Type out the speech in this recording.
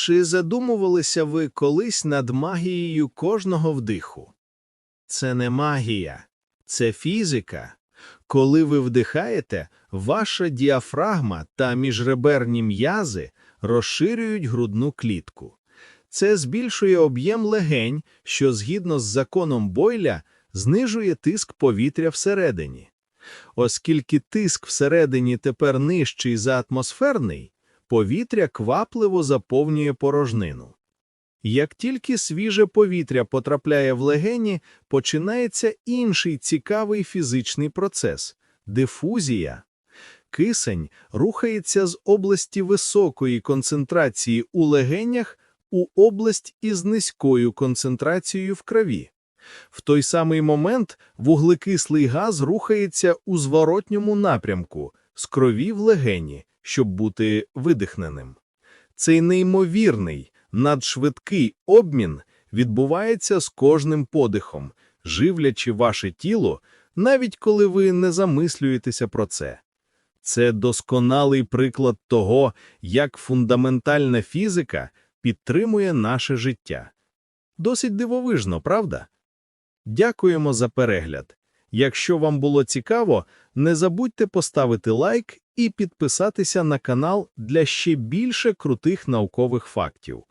Чи задумувалися ви колись над магією кожного вдиху? Це не магія, це фізика. Коли ви вдихаєте, ваша діафрагма та міжреберні м'язи розширюють грудну клітку. Це збільшує об'єм легень, що згідно з законом Бойля знижує тиск повітря всередині. Оскільки тиск всередині тепер нижчий за атмосферний, повітря квапливо заповнює порожнину. Як тільки свіже повітря потрапляє в легені, починається інший цікавий фізичний процес – дифузія. Кисень рухається з області високої концентрації у легенях у область із низькою концентрацією в крові. В той самий момент вуглекислий газ рухається у зворотньому напрямку з крові в легені, щоб бути видихненим. Цей неймовірний, надшвидкий обмін відбувається з кожним подихом, живлячи ваше тіло, навіть коли ви не замислюєтеся про це. Це досконалий приклад того, як фундаментальна фізика підтримує наше життя. Досить дивовижно, правда? Дякуємо за перегляд. Якщо вам було цікаво, не забудьте поставити лайк і підписатися на канал для ще більше крутих наукових фактів.